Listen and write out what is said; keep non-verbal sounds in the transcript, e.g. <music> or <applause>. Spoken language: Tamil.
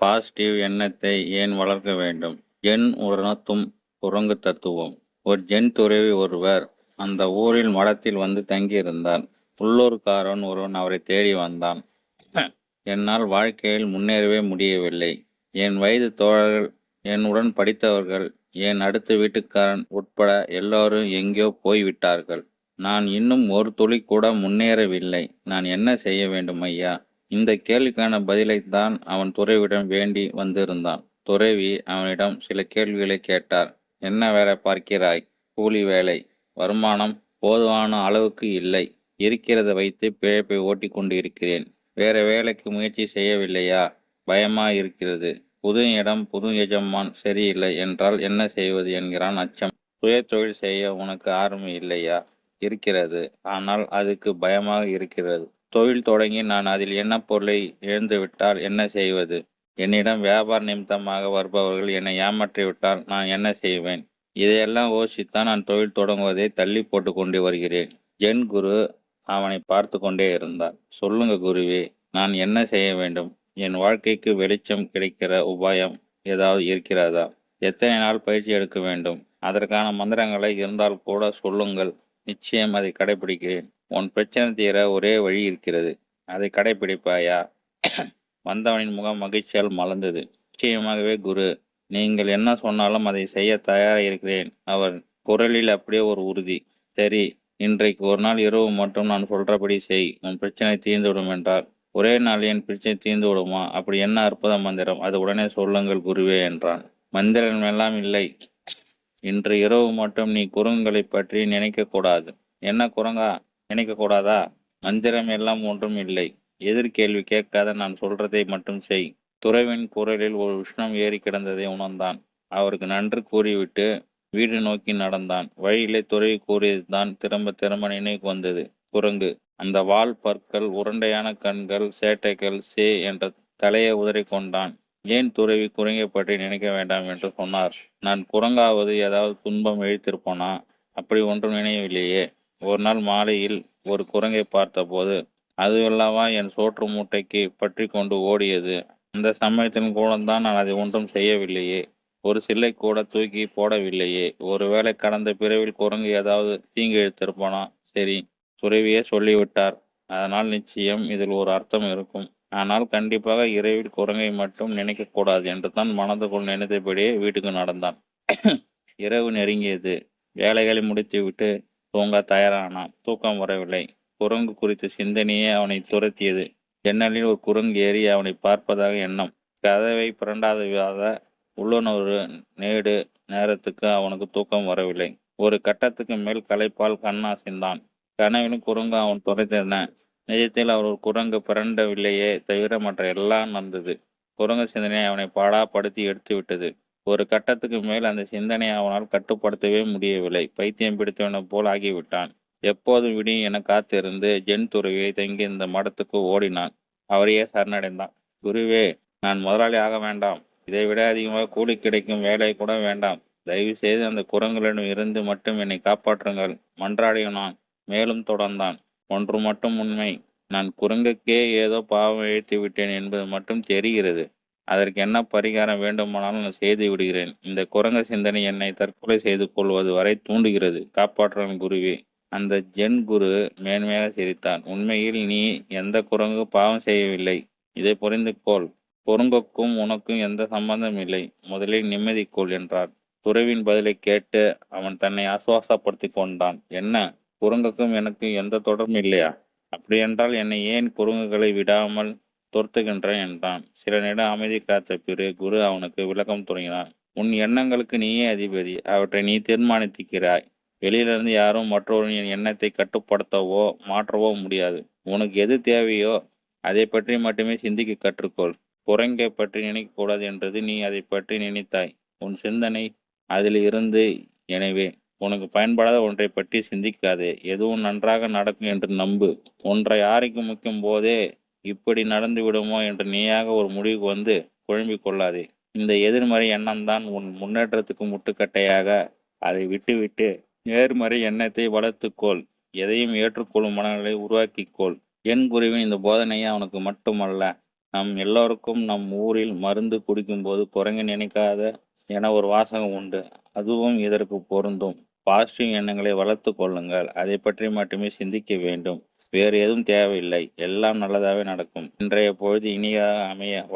பாசிட்டிவ் எண்ணத்தை ஏன் வளர்க்க வேண்டும்? ஜென் உணர்த்தும் குரங்கு தத்துவம். ஒரு ஜென் துறவி ஒருவர் அந்த ஊரில் மடத்தில் வந்து தங்கியிருந்தார். உள்ளூர்காரன் ஒருவன் அவரை தேடி வந்தான். <clears throat> என்னால் வாழ்க்கையில் முன்னேறவே முடியவில்லை. என் வயது தோழர்கள் என்னுடன் படித்தவர்கள் என் அடுத்த வீட்டுக்காரன் உட்பட எல்லோரும் எங்கேயோ போய்விட்டார்கள். நான் இன்னும் ஒரு துளி கூட முன்னேறவில்லை. நான் என்ன செய்ய வேண்டும் ஐயா? இந்த கேள்விக்கான பதிலைத்தான் அவன் துறைவிடம் வேண்டி வந்திருந்தான். துறவி அவனிடம் சில கேள்விகளை கேட்டார். என்ன வேலை பார்க்கிறாய்? கூலி வேலை. வருமானம் போதுமான அளவுக்கு இல்லை. இருக்கிறதை வைத்து பிழைப்பை ஓட்டிக் கொண்டு இருக்கிறேன் வேற வேலைக்கு முயற்சி செய்யவில்லையா? பயமா இருக்கிறது. புது இடம் புது எஜமான் சரியில்லை என்றால் என்ன செய்வது? என்கிறான் அச்சம். சுய தொழில் செய்ய உனக்கு ஆர்வம் இல்லையா? இருக்கிறது. ஆனால் அதுக்கு பயமாக இருக்கிறது. தொழில் தொடங்கி நான் அதில் என்ன பொருளை இழந்துவிட்டால் என்ன செய்வது? என்னிடம் வியாபார நிமித்தமாக வருபவர்கள் என்னை ஏமாற்றிவிட்டால் நான் என்ன செய்வேன்? இதையெல்லாம் யோசித்தான் நான் தொழில் தொடங்குவதை தள்ளி போட்டு கொண்டு வருகிறேன். ஜென் குரு அவனை பார்த்து கொண்டே இருந்தார். சொல்லுங்க குருவே நான் என்ன செய்ய வேண்டும்? என் வாழ்க்கைக்கு வெளிச்சம் கிடைக்கிற உபாயம் ஏதாவது இருக்கிறதா? எத்தனை நாள் பயிற்சி எடுக்க வேண்டும்? அதற்கான மந்திரங்களை இருந்தால் கூட சொல்லுங்கள். நிச்சயம் அதை கடைபிடிக்கிறேன் உன் பிரச்சனை தீர ஒரே வழி இருக்கிறது. அதை கடைபிடிப்பாயா வந்தவனின் முகம் மகிழ்ச்சியால் மலர்ந்தது. நிச்சயமாகவே குரு நீங்கள் என்ன சொன்னாலும் அதை செய்ய தயாராக இருக்கிறேன். அவர் குரலில் அப்படியே ஒரு உறுதி. சரி இன்றைக்கு ஒரு நாள் இரவு மட்டும் நான் சொல்றபடி செய். உன் பிரச்சனை தீர்ந்துவிடும் என்றார். ஒரே நாள் என் பிரச்சனை தீர்ந்து விடுமா அப்படி என்ன அற்புத மந்திரம்? அது உடனே சொல்லுங்கள் குருவே என்றான். மந்திரம் எல்லாம் இல்லை. இன்று இரவு மட்டும் நீ குரங்குகளை பற்றி நினைக்க கூடாது. என்ன குரங்கா? நினைக்கக்கூடாதா? மந்திரம் எல்லாம் ஒன்றும் இல்லை. எதிர்கேள்வி கேட்காத நான் சொல்றதை மட்டும் செய். துறவின் குரலில் ஒரு உஷ்ணம் ஏறி கிடந்ததை உணர்ந்தான். அவருக்கு நன்று கூறிவிட்டு வீடு நோக்கி நடந்தான். வழியிலே துறவி கூறியதுதான் திரும்ப திரும்ப நினைவுக்கு வந்தது. குரங்கு. அந்த வால் பற்கள் உருண்டையான கண்கள் சேட்டைகள் சே என்ற தலையை உதறி கொண்டான். ஏன் துறவி குரங்கை பற்றி நினைக்க வேண்டாம் என்று சொன்னார்? நான் குரங்காவது ஏதாவது துன்பம் இழுத்திருப்போனா? அப்படி ஒன்றும் நினைவில்லையே ஒரு நாள் மாலையில் ஒரு குரங்கை பார்த்தபோது அதுவல்லவா என் சோற்று மூட்டைக்கு பற்றி கொண்டு ஓடியது? அந்த சமயத்தின் கூடந்தான் நான் அதை ஒன்றும் செய்யவில்லையே. ஒரு சில்லை கூட தூக்கி போடவில்லையே. ஒருவேளை கடந்த பிறவில் குரங்கு ஏதாவது தீங்கு இழுத்திருப்பானா சரி துறவியே சொல்லிவிட்டார். அதனால் நிச்சயம் இதில் ஒரு அர்த்தம் இருக்கும். ஆனால் கண்டிப்பாக இரவில் குரங்கை மட்டும் நினைக்கக்கூடாது என்று தான் மனதுக்குள் நினைத்தபடியே வீட்டுக்கு நடந்தான். இரவு நெருங்கியது. வேலைகளை முடித்துவிட்டு தூங்க தயாரானான். தூக்கம் வரவில்லை. குரங்கு குறித்த சிந்தனையே அவனை துரத்தியது. ஜன்னலில் ஒரு குரங்கு ஏறி அவனை பார்ப்பதாக எண்ணம். கதவை புரண்டாத உள்ளுணர்வு நேடு நேரத்துக்கு அவனுக்கு தூக்கம் வரவில்லை. ஒரு கட்டத்துக்கு மேல் களைப்பால் கண்ணாசிந்தான் கனவிலும் குரங்கு அவன் துரைத்தன நிஜத்தில் அவர் ஒரு குரங்கு பிறண்டவில்லையே தவிர மற்ற எல்லாம் நடந்தது. குரங்கு சிந்தனை அவனை பாடாப்படுத்தி எடுத்து விட்டது ஒரு கட்டத்துக்கு மேல் அந்த சிந்தனையை அவனால் கட்டுப்படுத்தவே முடியவில்லை. பைத்தியம் பிடித்தவனை போல் ஆகிவிட்டான். எப்போதும் விடியும் என காத்திருந்து ஜென் துறவியை தங்கி இந்த மடத்துக்கு ஓடினான். அவரையே சரணடைந்தான். குருவே நான் முதலாளி ஆக வேண்டாம். இதை விட அதிகமாக கூலி கிடைக்கும் வேலை கூட வேண்டாம். தயவு செய்து அந்த குரங்களிடம் இருந்து மட்டும் என்னை காப்பாற்றுங்கள். மன்றாடினான் மேலும் தொடர்ந்தான். ஒன்று மட்டும் உண்மை. நான் குரங்குக்கே ஏதோ பாவம் இழைத்து விட்டேன் என்பது மட்டும் தெரிகிறது. அதற்கு என்ன பரிகாரம் வேண்டுமானாலும் நான் செய்து விடுகிறேன். இந்த குரங்க சிந்தனை என்னை தற்கொலை செய்து கொள்வது வரை தூண்டுகிறது. காப்பாற்றன் குருவே அந்த ஜென் குரு மேன்மையாக சிரித்தான். உண்மையில் நீ எந்த குரங்கு பாவம் செய்யவில்லை. இதை புரிந்து கொள். குரங்குக்கும் உனக்கும் எந்த சம்பந்தம் இல்லை. முதலில் நிம்மதி கொள் என்றார். துறவின் பதிலை கேட்டு அவன் தன்னை ஆசுவாசப்படுத்தி கொண்டான். என்ன? குரங்குக்கும் எனக்கு எந்த தொடர்பும் இல்லையா? அப்படியென்றால் என்னை ஏன் குரங்குகளை விடாமல் துரத்துகின்றேன் என்றான் சில நேரம் அமைதி காத்த பிறகு குரு அவனுக்கு விளக்கம் தொடங்கினான். உன் எண்ணங்களுக்கு நீயே அதிபதி அவற்றை நீ தீர்மானித்திருக்கிறாய். வெளியிலிருந்து யாரும் மற்றவரின் எண்ணத்தை கட்டுப்படுத்தவோ மாற்றவோ முடியாது. உனக்கு எது தேவையோ அதை பற்றி மட்டுமே சிந்திக்க கற்றுக்கொள். குரங்கை பற்றி நினைக்கக்கூடாது என்றது நீ அதை பற்றி நினைத்தாய். உன் சிந்தனை அதில் இருந்து எனவே உனக்கு பயன்படாத ஒன்றை பற்றி சிந்திக்காதே. எதுவும் நன்றாக நடக்கும் என்று நம்பு. ஒன்றை யாருக்கு முக்கும் போதே இப்படி நடந்து விடுமோ என்று நீயாக ஒரு முடிவுக்கு வந்து குழம்பிக் கொள்ளாதே. இந்த எதிர்மறை எண்ணம்தான் உன் முன்னேற்றத்துக்கு முட்டுக்கட்டையாக. அதை விட்டுவிட்டு நேர்மறை எண்ணத்தை வளர்த்துக்கொள். எதையும் ஏற்றுக்கொள்ளும் மனநிலை உருவாக்கிக்கொள். என் குருவின் இந்த போதனையை அவனுக்கு மட்டுமல்ல நம் எல்லோருக்கும் நம் ஊரில் மருந்து குடிக்கும்போது குரங்கு நினைக்காத என ஒரு வாசகம் உண்டு. அதுவும் இதற்கு பொருந்தும். பாசிட்டிவ் எண்ணங்களை வளர்த்து கொள்ளுங்கள். அதை பற்றி மட்டுமே சிந்திக்க வேண்டும். வேறு எதுவும் தேவையில்லை. எல்லாம் நல்லதாகவே நடக்கும். இன்றைய பொழுது இனியாக அமைய